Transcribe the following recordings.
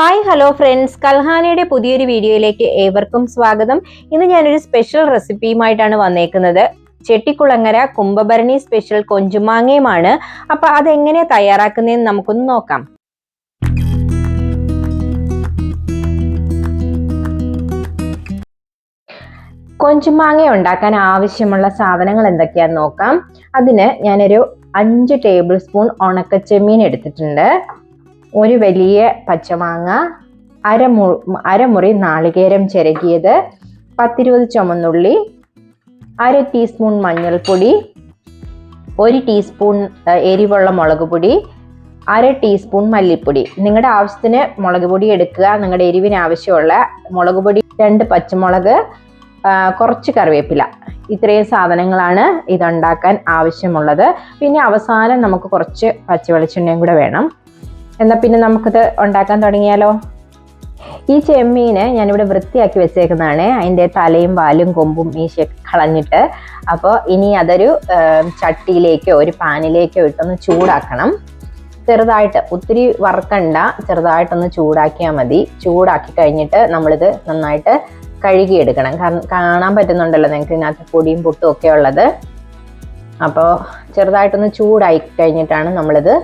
Hi hello friends കൽഹാനയുടെ പുതിയൊരു വീഡിയോയിലേക്ക് ഏവർക്കും സ്വാഗതം. ഇന്ന് ഞാനൊരു സ്പെഷ്യൽ റെസിപ്പിയുമായിട്ടാണ് വന്നേക്കുന്നത്. ചെട്ടിക്കുളങ്ങര കുംഭഭരണി സ്പെഷ്യൽ കൊഞ്ചുമാങ്ങയുമാണ്. അപ്പൊ അതെങ്ങനെ തയ്യാറാക്കുന്നതെന്ന് നമുക്കൊന്ന് നോക്കാം. കൊഞ്ചുമാങ്ങ ഉണ്ടാക്കാൻ ആവശ്യമുള്ള സാധനങ്ങൾ എന്തൊക്കെയാന്ന് നോക്കാം. അതിന് ഞാനൊരു അഞ്ച് ടേബിൾ സ്പൂൺ ഉണക്കച്ചെമ്മീൻ എടുത്തിട്ടുണ്ട്. ഒരു വലിയ പച്ചമാങ്ങ അരമു അരമുറി നാളികേരം ചിരകിയത് പത്തിരുപത് ചുമന്നുള്ളി അര ടീസ്പൂൺ മഞ്ഞൾപ്പൊടി ഒരു ടീസ്പൂൺ എരിവുള്ള മുളക് പൊടി അര ടീസ്പൂൺ മല്ലിപ്പൊടി. നിങ്ങളുടെ ആവശ്യത്തിന് മുളക് പൊടി എടുക്കുക. നിങ്ങളുടെ എരിവിന് ആവശ്യമുള്ള മുളക് പൊടി രണ്ട് പച്ചമുളക് കുറച്ച് കറിവേപ്പില. ഇത്രയും സാധനങ്ങളാണ് ഇതുണ്ടാക്കാൻ ആവശ്യമുള്ളത്. പിന്നെ അവസാനം നമുക്ക് കുറച്ച് പച്ചവെളിച്ചെണ്ണയും കൂടെ വേണം. എന്നാൽ പിന്നെ നമുക്കിത് ഉണ്ടാക്കാൻ തുടങ്ങിയാലോ? ഈ ചെമ്മീന് ഞാനിവിടെ വൃത്തിയാക്കി വെച്ചേക്കുന്നതാണ്. അതിന്റെ തലയും വാലും കൊമ്പും മീശയൊക്കെ കളഞ്ഞിട്ട്. അപ്പോൾ ഇനി അതൊരു ചട്ടിയിലേക്കോ ഒരു പാനിലേക്കോ ഇട്ടൊന്ന് ചൂടാക്കണം. ചെറുതായിട്ട് ഒത്തിരി വറുക്കണ്ട. ചെറുതായിട്ടൊന്ന് ചൂടാക്കിയാൽ മതി. ചൂടാക്കി കഴിഞ്ഞിട്ട് നമ്മളിത് നന്നായിട്ട് കഴുകിയെടുക്കണം. കാരണം കാണാൻ പറ്റുന്നുണ്ടല്ലോ നിങ്ങൾക്ക് ഇതിനകത്ത് പൊടിയും പൊട്ടും ഒക്കെ ഉള്ളത്. അപ്പോൾ ചെറുതായിട്ടൊന്ന് ചൂടായി കഴിഞ്ഞിട്ടാണ് നമ്മളിത്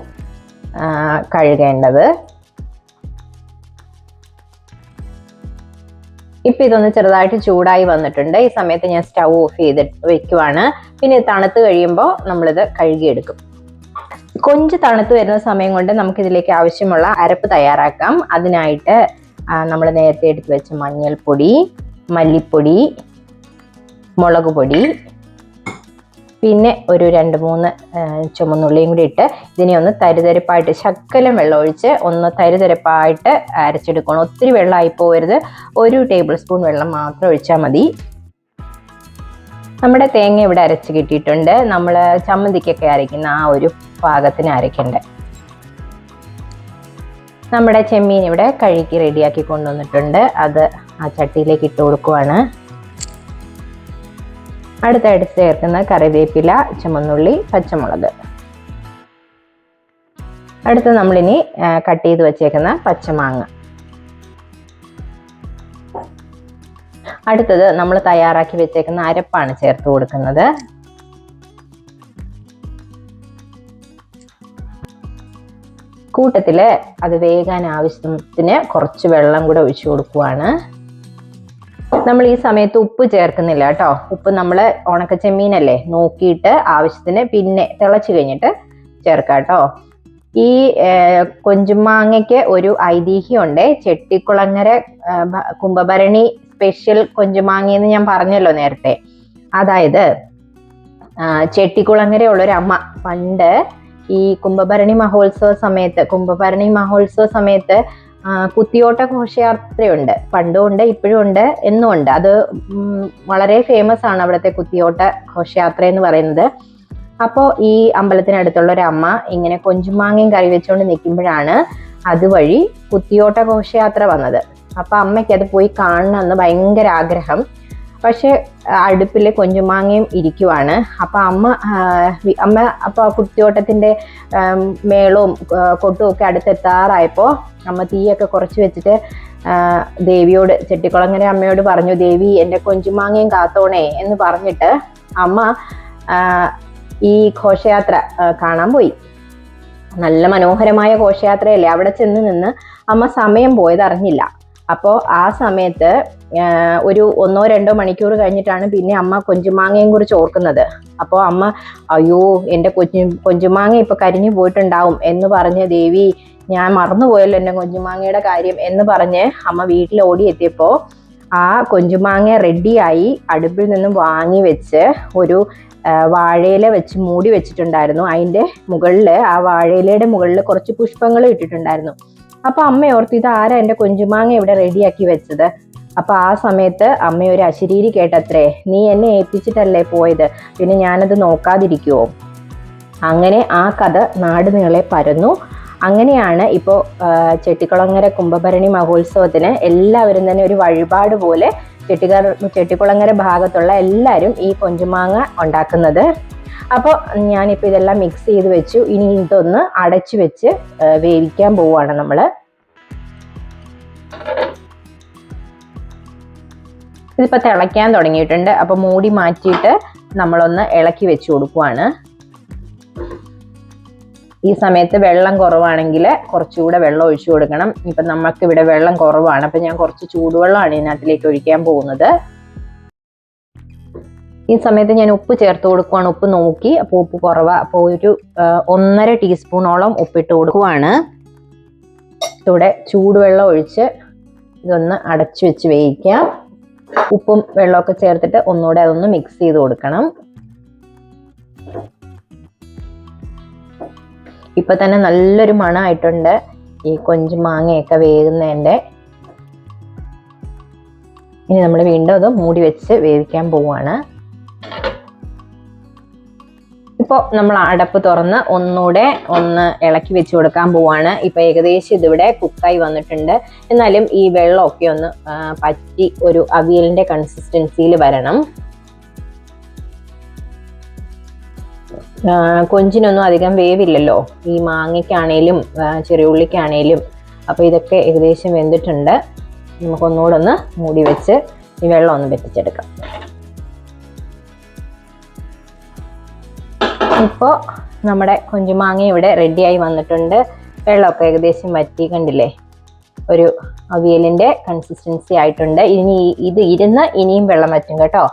കഴുകേണ്ടത്. ഇപ്പം ഇതൊന്ന് ചെറുതായിട്ട് ചൂടായി വന്നിട്ടുണ്ട്. ഈ സമയത്ത് ഞാൻ സ്റ്റൗ ഓഫ് ചെയ്ത് വെക്കുവാണ്. പിന്നെ തണുത്ത് കഴിയുമ്പോൾ നമ്മളിത് കഴുകിയെടുക്കും. കൊഞ്ച് തണുത്ത് വരുന്ന സമയം കൊണ്ട് നമുക്കിതിലേക്ക് ആവശ്യമുള്ള അരപ്പ് തയ്യാറാക്കാം. അതിനായിട്ട് നമ്മൾ നേരത്തെ എടുത്ത് വെച്ച മഞ്ഞൾപ്പൊടി മല്ലിപ്പൊടി മുളക് പൊടി പിന്നെ ഒരു രണ്ട് മൂന്ന് ചുമന്നുള്ളിയും കൂടി ഇട്ട് ഇതിനെ ഒന്ന് തരിതരിപ്പായിട്ട് ശക്കലം വെള്ളം ഒഴിച്ച് ഒന്ന് തരിതരിപ്പായിട്ട് അരച്ചെടുക്കണം. ഒത്തിരി വെള്ളമായി പോകരുത്. ഒരു ടേബിൾ സ്പൂൺ വെള്ളം മാത്രം ഒഴിച്ചാൽ മതി. നമ്മുടെ തേങ്ങ ഇവിടെ അരച്ച് കിട്ടിയിട്ടുണ്ട്. നമ്മൾ ചമ്മന്തിക്കൊക്കെ അരയ്ക്കുന്ന ആ ഒരു പാകത്തിന് അരയ്ക്കണ്ടേ. നമ്മുടെ ചെമ്മീൻ ഇവിടെ കഴുകി റെഡിയാക്കി കൊണ്ടുവന്നിട്ടുണ്ട്. അത് ആ ചട്ടിയിലേക്ക് ഇട്ട് കൊടുക്കുവാണ്. അടുത്തായിട്ട് ചേർക്കുന്ന കറിവേപ്പില ചുമന്നുള്ളി പച്ചമുളക്. അടുത്ത് നമ്മളിനി കട്ട് ചെയ്ത് വച്ചേക്കുന്ന പച്ചമാങ്ങ. അടുത്തത് നമ്മൾ തയ്യാറാക്കി വെച്ചേക്കുന്ന അരപ്പാണ് ചേർത്ത് കൊടുക്കുന്നത്. കൂട്ടത്തിൽ അത് വേകാൻ ആവശ്യത്തിന് കുറച്ച് വെള്ളം കൂടെ ഒഴിച്ചു കൊടുക്കുവാണ്. നമ്മൾ ഈ സമയത്ത് ഉപ്പ് ചേർക്കുന്നില്ല കേട്ടോ. ഉപ്പ് നമ്മൾ ഉണക്കച്ചെമ്മീനല്ലേ നോക്കിയിട്ട് ആവശ്യത്തിന് പിന്നെ തിളച്ച് കഴിഞ്ഞിട്ട് ചേർക്കാം കേട്ടോ. ഈ കൊഞ്ചുമാങ്ങയ്ക്ക് ഒരു ഐതിഹ്യമുണ്ട്. ചെട്ടിക്കുളങ്ങര കുംഭഭരണി സ്പെഷ്യൽ കൊഞ്ചുമാങ്ങ എന്ന് ഞാൻ പറഞ്ഞല്ലോ നേരത്തെ. അതായത് ആ, ചെട്ടിക്കുളങ്ങര ഒരു അമ്മ. പണ്ട് ഈ കുംഭഭരണി മഹോത്സവ സമയത്ത് കുംഭഭരണി മഹോത്സവ സമയത്ത് കുത്തിയോട്ട ഘോഷയാത്രയുണ്ട്. പണ്ടും ഉണ്ട് ഇപ്പോഴും ഉണ്ട് എന്നും ഉണ്ട്. അത് വളരെ ഫേമസ് ആണ് അവിടുത്തെ കുത്തിയോട്ട ഘോഷയാത്ര എന്ന് പറയുന്നത്. അപ്പോൾ ഈ അമ്പലത്തിനടുത്തുള്ള ഒരു അമ്മ ഇങ്ങനെ കൊഞ്ചുമാങ്ങയും കറി വെച്ചുകൊണ്ട് നിൽക്കുമ്പോഴാണ് അതുവഴി കുത്തിയോട്ട ഘോഷയാത്ര വന്നത്. അപ്പൊ അമ്മയ്ക്ക് അത് പോയി കാണണമെന്ന് ഭയങ്കര ആഗ്രഹം. പക്ഷെ അടുപ്പിൽ കൊഞ്ചുമാങ്ങയും ഇരിക്കുവാണ്. അപ്പൊ അമ്മ അമ്മ അപ്പൊ ആ കുത്തിയോട്ടത്തിന്റെ മേളവും കൊട്ടും ഒക്കെ അടുത്തെത്താറായപ്പോ അമ്മ തീയൊക്കെ കുറച്ച് വെച്ചിട്ട് ദേവിയോട് ചെട്ടിക്കുളങ്ങര അമ്മയോട് പറഞ്ഞു ദേവി എന്റെ കൊഞ്ചുമാങ്ങയും കാത്തോണേ എന്ന് പറഞ്ഞിട്ട് അമ്മ ഈ ഘോഷയാത്ര കാണാൻ പോയി. നല്ല മനോഹരമായ ഘോഷയാത്രയല്ലേ? അവിടെ ചെന്ന് നിന്ന് അമ്മ സമയം പോയത് അറിഞ്ഞില്ല അപ്പോൾ ആ സമയത്ത് ഒരു ഒന്നോ രണ്ടോ മണിക്കൂർ കഴിഞ്ഞിട്ടാണ് പിന്നെ അമ്മ കൊഞ്ചുമാങ്ങയും കുറിച്ച് ഓർക്കുന്നത് അപ്പോൾ അമ്മ അയ്യോ എന്റെ കൊഞ്ചു കൊഞ്ചുമാങ്ങ ഇപ്പോൾ കരിഞ്ഞു പോയിട്ടുണ്ടാവും എന്ന് പറഞ്ഞ് ദേവി ഞാൻ മറന്നുപോയല്ലോ എന്റെ കൊഞ്ചുമാങ്ങയുടെ കാര്യം എന്ന് പറഞ്ഞ് അമ്മ വീട്ടിൽ ഓടിയെത്തിയപ്പോൾ ആ കൊഞ്ചുമാങ്ങ റെഡിയായി അടുപ്പിൽ നിന്നും വാങ്ങി വെച്ച് ഒരു വാഴയില വെച്ച് മൂടി വെച്ചിട്ടുണ്ടായിരുന്നു. അതിന്റെ മുകളിൽ ആ വാഴയിലയുടെ മുകളിൽ കുറച്ച് പുഷ്പങ്ങൾ ഇട്ടിട്ടുണ്ടായിരുന്നു. അപ്പോൾ അമ്മ ഓർത്ത് ഇത് ആരാ എന്റെ കൊഞ്ചുമാങ്ങ ഇവിടെ റെഡിയാക്കി വെച്ചത്? അപ്പൊ ആ സമയത്ത് അമ്മ ഒരു അശരീരി കേട്ടത്രേ നീ എന്നെ ഏൽപ്പിച്ചിട്ടല്ലേ പോയത്? പിന്നെ ഞാനത് നോക്കാതിരിക്കുവോ? അങ്ങനെ ആ കഥ നാട് നീളെ പരന്നു. അങ്ങനെയാണ് ഇപ്പോൾ ചെട്ടിക്കുളങ്ങര കുംഭഭരണി മഹോത്സവത്തിന് എല്ലാവരും തന്നെ ഒരു വഴിപാട് പോലെ ചെട്ടിക ചെട്ടിക്കുളങ്ങര ഭാഗത്തുള്ള എല്ലാവരും ഈ കൊഞ്ചുമാങ്ങ ഉണ്ടാക്കുന്നത്. അപ്പോൾ ഞാനിപ്പോൾ ഇതെല്ലാം മിക്സ് ചെയ്ത് വെച്ചു. ഇനി ഇതൊന്ന് അടച്ചു വെച്ച് വേവിക്കാൻ പോവുകയാണ് നമ്മൾ ഇതിപ്പോൾ തിളയ്ക്കാൻ തുടങ്ങിയിട്ടുണ്ട്. അപ്പോൾ മൂടി മാറ്റിയിട്ട് നമ്മളൊന്ന് ഇളക്കി വെച്ച് കൊടുക്കുവാണ്. ഈ സമയത്ത് വെള്ളം കുറവാണെങ്കിൽ കുറച്ചുകൂടെ വെള്ളം ഒഴിച്ചു കൊടുക്കണം. ഇപ്പം നമുക്ക് ഇവിടെ വെള്ളം കുറവാണ്. അപ്പം ഞാൻ കുറച്ച് ചൂടുവെള്ളമാണ് ഇതിനകത്തിലേക്ക് ഒഴിക്കാൻ പോകുന്നത്. ഈ സമയത്ത് ഞാൻ ഉപ്പ് ചേർത്ത് കൊടുക്കുവാണ്. ഉപ്പ് നോക്കി. അപ്പോൾ ഉപ്പ് കുറവാണ് അപ്പോൾ ഒരു ഒന്നര ടീസ്പൂണോളം ഉപ്പിട്ട് കൊടുക്കുവാണ്. ഇവിടെ ചൂടുവെള്ളം ഒഴിച്ച് ഇതൊന്ന് അടച്ചു വെച്ച് വേവിക്കാം. ഉപ്പും വെള്ളമൊക്കെ ചേർത്തിട്ട് ഒന്നുകൂടെ അതൊന്ന് മിക്സ് ചെയ്ത് കൊടുക്കണം. ഇപ്പൊ തന്നെ നല്ലൊരു മണമായിട്ടുണ്ട് ഈ കൊഞ്ച് മാങ്ങയൊക്കെ വേകുന്നതിന്റെ. ഇനി നമ്മൾ വീണ്ടും അത് മൂടി വെച്ച് വേവിക്കാൻ പോവാണ്. ഇപ്പോൾ നമ്മൾ അടപ്പ് തുറന്ന് ഒന്നുകൂടെ ഒന്ന് ഇളക്കി വെച്ച് കൊടുക്കാൻ പോവാണ്. ഇപ്പോൾ ഏകദേശം ഇതിവിടെ കുക്കായി വന്നിട്ടുണ്ട്. എന്നാലും ഈ വെള്ളമൊക്കെ ഒന്ന് പറ്റി ഒരു അവിയലിന്റെ കൺസിസ്റ്റൻസിയിൽ വരണം. കൊഞ്ചിനൊന്നും അധികം വേവില്ലല്ലോ. ഈ മാങ്ങയ്ക്കാണേലും ചെറിയ ഉള്ളിക്കാണേലും. അപ്പോൾ ഇതൊക്കെ ഏകദേശം വെന്തിട്ടുണ്ട്. നമുക്കൊന്നുകൂടെ ഒന്ന് മൂടി വെച്ച് ഈ വെള്ളം ഒന്ന് വെറ്റിച്ചെടുക്കാം. ഇപ്പോൾ നമ്മുടെ കൊഞ്ചുമാങ്ങ ഇവിടെ റെഡിയായി വന്നിട്ടുണ്ട്. വെള്ളമൊക്കെ ഏകദേശം വറ്റി കണ്ടില്ലേ? ഒരു അവിയലിന്റെ കൺസിസ്റ്റൻസി ആയിട്ടുണ്ട്. ഇനി ഇത് ഇരുന്ന് ഇനിയും വെള്ളം വറ്റും കേട്ടോ.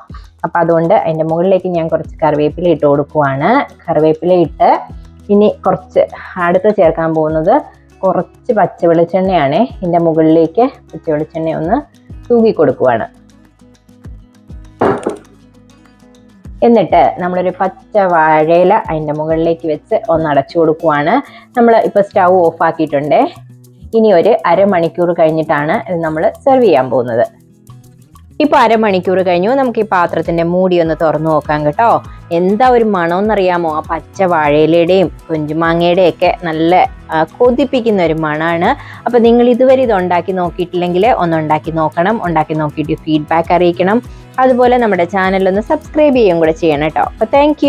അപ്പം അതുകൊണ്ട് അതിന്റെ മുകളിലേക്ക് ഞാൻ കുറച്ച് കറിവേപ്പില ഇട്ട് കൊടുക്കുവാണ്. കറിവേപ്പില ഇട്ട് ഇനി കുറച്ച് അടുത്ത് ചേർക്കാൻ പോകുന്നത് കുറച്ച് പച്ച വെളിച്ചെണ്ണയാണ്. ഇതിന്റെ മുകളിലേക്ക് പച്ച വെളിച്ചെണ്ണ ഒന്ന് തൂകി കൊടുക്കുവാണ്. എന്നിട്ട് നമ്മളൊരു പച്ച വാഴയില അതിന്റെ മുകളിലേക്ക് വെച്ച് ഒന്ന് അടച്ചു കൊടുക്കുവാണ്. നമ്മൾ ഇപ്പോൾ സ്റ്റൗ ഓഫ് ആക്കിയിട്ടുണ്ട്. ഇനി ഒരു അരമണിക്കൂർ കഴിഞ്ഞിട്ടാണ് ഇത് നമ്മൾ സെർവ് ചെയ്യാൻ പോകുന്നത്. ഇപ്പോൾ അരമണിക്കൂർ കഴിഞ്ഞു. നമുക്ക് ഈ പാത്രത്തിന്റെ മൂടി ഒന്ന് തുറന്നു നോക്കാം കേട്ടോ. എന്താ ഒരു മണമെന്നറിയാമോ ആ പച്ച വാഴയിലയുടെയും കുഞ്ചുമാങ്ങയുടെയും ഒക്കെ നല്ല കൊതിപ്പിക്കുന്ന ഒരു മണമാണ് അപ്പോൾ നിങ്ങൾ ഇതുവരെ ഇത് ഉണ്ടാക്കി നോക്കിയിട്ടില്ലെങ്കിൽ ഒന്ന് ഉണ്ടാക്കി നോക്കണം. ഉണ്ടാക്കി നോക്കിയിട്ട് ഫീഡ്ബാക്ക് അറിയിക്കണം. അതുപോലെ നമ്മുടെ ചാനലൊന്ന് സബ്സ്ക്രൈബ് ചെയ്യുകയും കൂടെ ചെയ്യണം കേട്ടോ. അപ്പോൾ താങ്ക്